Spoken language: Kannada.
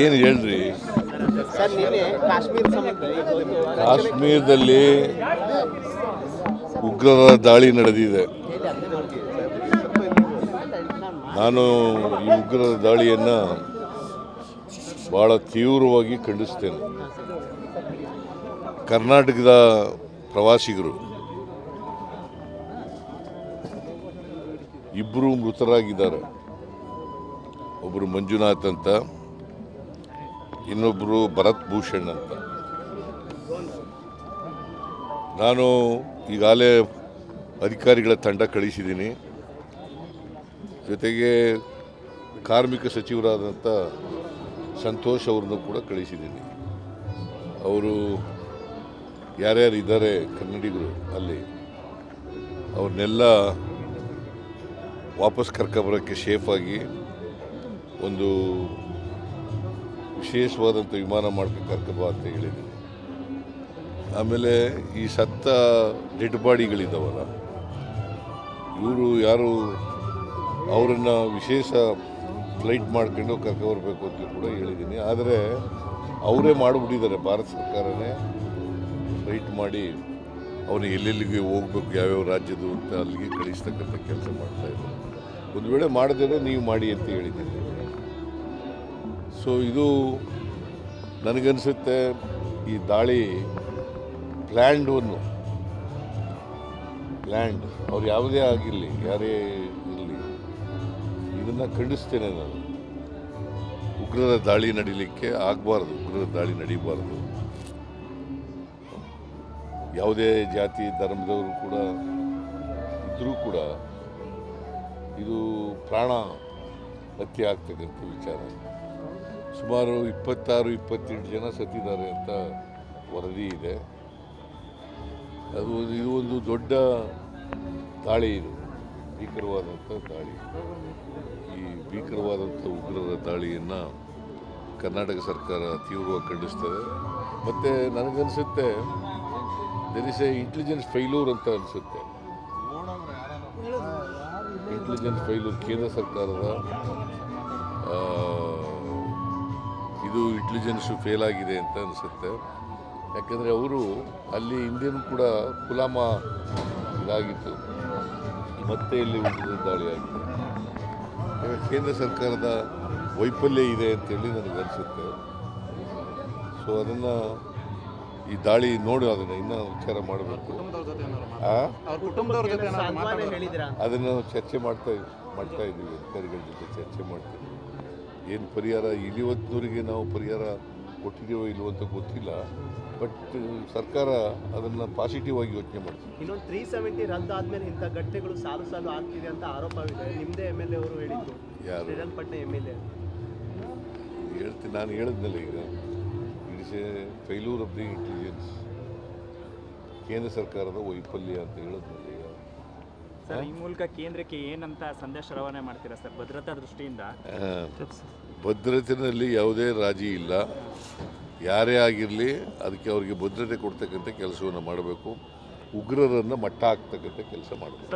ಏನು ಹೇಳ್ರಿ? ಕಾಶ್ಮೀರದಲ್ಲಿ ಉಗ್ರರ ದಾಳಿ ನಡೆದಿದೆ. ನಾನು ಈ ಉಗ್ರರ ದಾಳಿಯನ್ನು ಬಹಳ ತೀವ್ರವಾಗಿ ಖಂಡಿಸ್ತೇನೆ. ಕರ್ನಾಟಕದ ಪ್ರವಾಸಿಗರು ಇಬ್ಬರು ಮೃತರಾಗಿದ್ದಾರೆ. ಒಬ್ಬರು ಮಂಜುನಾಥ್ ಅಂತ ಇನ್ನೊಬ್ಬರು ಭರತ್ ಭೂಷಣ್ ಅಂತ. ನಾನು ಈಗಾಗಲೇ ಅಧಿಕಾರಿಗಳ ತಂಡ ಕಳಿಸಿದ್ದೀನಿ. ಜೊತೆಗೆ ಕಾರ್ಮಿಕ ಸಚಿವರಾದಂಥ ಸಂತೋಷ್ ಅವ್ರನ್ನು ಕೂಡ ಕಳಿಸಿದ್ದೀನಿ. ಅವರು ಯಾರ್ಯಾರು ಇದ್ದಾರೆ ಕನ್ನಡಿಗರು ಅಲ್ಲಿ, ಅವ್ರನ್ನೆಲ್ಲ ವಾಪಸ್ ಕರ್ಕೊಬರೋಕ್ಕೆ ಸೇಫಾಗಿ ಒಂದು ವಿಶೇಷವಾದಂಥ ವಿಮಾನ ಮಾಡ್ಕೊಂಡು ಕರ್ಕಬಾ ಅಂತ ಹೇಳಿದ್ದೀನಿ ಆಮೇಲೆ ಈ ಸತ್ತ ಡೆಡ್ ಬಾಡಿಗಳಿದ್ದಾವಲ್ಲ ಇವರು ಯಾರು ಅವರನ್ನು ವಿಶೇಷ ಫ್ಲೈಟ್ ಮಾಡ್ಕೊಂಡು ಕರ್ಕೊಬರ್ಬೇಕು ಅಂತ ಕೂಡ ಹೇಳಿದ್ದೀನಿ. ಆದರೆ ಅವರೇ ಮಾಡಿಬಿಟ್ಟಿದ್ದಾರೆ, ಭಾರತ ಸರ್ಕಾರನೇ ಫ್ಲೈಟ್ ಮಾಡಿ ಅವನು ಎಲ್ಲೆಲ್ಲಿಗೆ ಹೋಗ್ಬೇಕು, ಯಾವ್ಯಾವ ರಾಜ್ಯದ್ದು ಅಂತ ಅಲ್ಲಿಗೆ ಕಳಿಸ್ತಕ್ಕಂಥ ಕೆಲಸ ಮಾಡ್ತಾ ಇದ್ದಾರೆ. ಒಂದು ವೇಳೆ ಮಾಡದೇ ನೀವು ಮಾಡಿ ಅಂತ ಹೇಳಿದ್ದೀನಿ. ಸೊ ಇದು ನನಗನ್ಸುತ್ತೆ ಈ ದಾಳಿ ಪ್ಲ್ಯಾಂಡ್ ಒಂದು. ಪ್ಲ್ಯಾಂಡ್ ಅವ್ರು ಯಾವುದೇ ಆಗಿರಲಿ, ಯಾರೇ ಇರಲಿ, ಇದನ್ನು ಖಂಡಿಸ್ತೇನೆ ನಾನು. ಉಗ್ರರ ದಾಳಿ ನಡೀಲಿಕ್ಕೆ ಆಗಬಾರ್ದು, ಉಗ್ರರ ದಾಳಿ ನಡೀಬಾರ್ದು. ಯಾವುದೇ ಜಾತಿ, ಧರ್ಮದವರು ಕೂಡ ಇದ್ದರೂ ಕೂಡ ಇದು ಪ್ರಾಣ ಹತ್ಯೆ ಆಗ್ತಕ್ಕಂಥ ವಿಚಾರ. ಸುಮಾರು ಇಪ್ಪತ್ತಾರು ಇಪ್ಪತ್ತೆಂಟು ಜನ ಸತ್ತಿದ್ದಾರೆ ಅಂತ ವರದಿ ಇದೆ. ಅದು ಇದು ಒಂದು ದೊಡ್ಡ ದಾಳಿ ಇದು ಭೀಕರವಾದಂಥ ದಾಳಿ. ಈ ಭೀಕರವಾದಂಥ ಉಗ್ರರ ದಾಳಿಯನ್ನು ಕರ್ನಾಟಕ ಸರ್ಕಾರ ತೀವ್ರವಾಗಿ ಖಂಡಿಸ್ತದೆ. ಮತ್ತು ನನಗನ್ಸುತ್ತೆ there is a intelligence failure ಅಂತ ಅನಿಸುತ್ತೆ. ಇಂಟೆಲಿಜೆನ್ಸ್ ಫೈಲೂರ್ ಕೇಂದ್ರ ಸರ್ಕಾರದ ಇದು ಇಂಟೆಲಿಜೆನ್ಸು ಫೇಲ್ ಆಗಿದೆ ಅಂತ ಅನಿಸುತ್ತೆ. ಯಾಕಂದರೆ ಅವರು ಅಲ್ಲಿ ಇಂಡಿಯನ್ ಕೂಡ ಕುಲಾಮ ಇದಾಗಿತ್ತು. ಮತ್ತೆ ಇಲ್ಲಿ ಉಗ್ರರ ದಾಳಿ ಆಗಿದೆ. ಕೇಂದ್ರ ಸರ್ಕಾರದ ವೈಫಲ್ಯ ಇದೆ ಅಂತೇಳಿ ನನಗೆ ಅನಿಸುತ್ತೆ. ಸೊ ಅದನ್ನು ಈ ದಾಳಿ ನೋಡಿ ಅದನ್ನು ಇನ್ನೂ ವಿಚಾರ ಮಾಡಬೇಕು. ಅದನ್ನು ಚರ್ಚೆ ಮಾಡ್ತಾ ಮಾಡ್ತಾ ಇದ್ದೀವಿ ಅಧಿಕಾರಿಗಳ ಜೊತೆ ಚರ್ಚೆ ಮಾಡ್ತೀವಿ. ಏನು ಪರಿಹಾರ? ಇಲ್ಲಿವತ್ತಿನವರಿಗೆ ನಾವು ಪರಿಹಾರ ಕೊಟ್ಟಿದ್ದೀವೋ ಇಲ್ವೋ ಅಂತ ಗೊತ್ತಿಲ್ಲ. ಬಟ್ ಸರ್ಕಾರ ಅದನ್ನು ಪಾಸಿಟಿವ್ ಆಗಿ ಯೋಚನೆ ಮಾಡ್ತೀವಿ ಇನ್ನೊಂದು ತ್ರೀ ಸೆವೆಂಟಿ ರದ್ದಾದ್ಮೇಲೆ ಇಂಥ ಘಟನೆಗಳು ಸಾಲು ಸಾಲು ಆಗ್ತಿದೆ ಅಂತ ಆರೋಪವಿದೆ. ನಿಮ್ಮದೇ ಎಂ ಎಲ್ ಎ ಅವರು ಹೇಳಿದ್ರು ಯಾರು? ಶ್ರೀರಂಗಪಟ್ಟಣ ಎಂ ಎಲ್ ಎ ಹೇಳ್ತೀನಿ ನಾನು ಹೇಳಿದ್ನಲ್ಲ ಈಗ. It's a failure of the intelligence ಕೇಂದ್ರ ಸರ್ಕಾರದ ವೈಫಲ್ಯ ಅಂತ ಹೇಳಿದ್ನಲ್ಲ ಈಗ. ಸರ್ ಈ ಮೂಲಕ ಕೇಂದ್ರಕ್ಕೆ ಏನಂತ ಸಂದೇಶ ರವಾನೆ ಮಾಡ್ತೀರಾ ಸರ್ ಭದ್ರತಾ ದೃಷ್ಟಿಯಿಂದ? ಭದ್ರತೆಯಲ್ಲಿ ಯಾವುದೇ ರಾಜಿ ಇಲ್ಲ. ಯಾರೇ ಆಗಿರಲಿ ಅದಕ್ಕೆ ಅವರಿಗೆ ಭದ್ರತೆ ಕೊಡ್ತಕ್ಕಂಥ ಕೆಲಸವನ್ನು ಮಾಡಬೇಕು. ಉಗ್ರರನ್ನು ಮಟ್ಟ ಹಾಕ್ತಕ್ಕಂಥ ಕೆಲಸ ಮಾಡಬೇಕು.